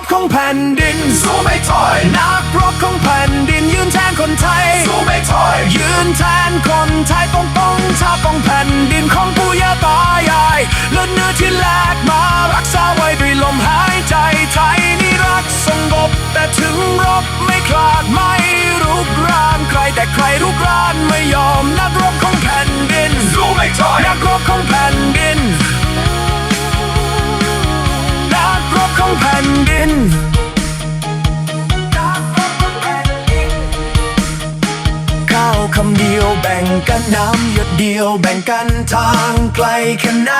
บของแผ่นดิน สู้ไม่ถอย นักรบของแผ่นดิน ยืนแทนคนไทย สู้ไม่ถอย ยืนแทนคนไทยปกป้องชาติของแผ่นดินของปู่ย่าตายายเลือดเนื้อที่แลกมารักษาไว้ด้วยลมหายใจไทยนี่รักสงบแต่ถึงรบไม่คลาดไม่รุกรานใครแต่ใครรุกราน คำเดียวแบ่งกันน้ำหยดเดียวแบ่งกันทางไกลแค่ไหน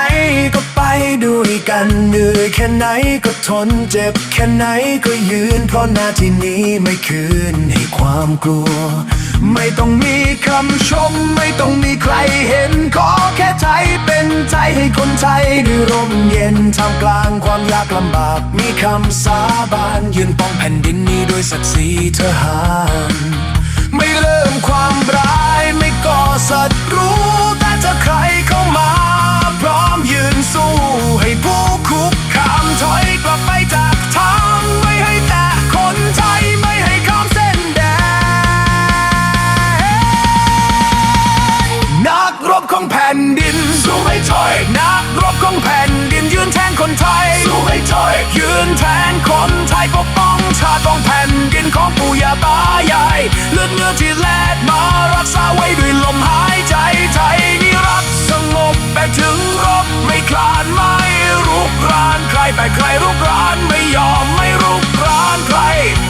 ก็ไปด้วยกันเหนื่อยแค่ไหนก็ทนเจ็บแค่ไหนก็ยืน เพราะหน้าที่นี้ไม่คืนให้ความกลัว ไม่ต้องมีคำชม ไม่ต้องมีใครเห็น ขอแค่ใจเป็นใจให้คนไทยได้ร่มเย็นท่ามกลางความยากลำบาก มีคำสาบานยืนป้องแผ่นดินนี้ด้วยศักดิ์ศรีทหา แผ่นดิน สู้ไม่ถอยนักรบของแผ่นดิน ยืนแทนคนไทย สู้ไม่ถอย ยืนแทนคนไทยปกป้องชาติของแผ่นดินของปู่ย่าตายายเลือดเนื้อที่แลกมารักษาไว้ด้วยลมหายใจไทยมีรักสงบแต่ถึงรบไม่คลานไม่รุกรานใครแต่ใครรุกรานไม่ยอมไม่รุกรานใคร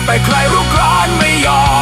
แต่ใครรุกรานไม่ยอม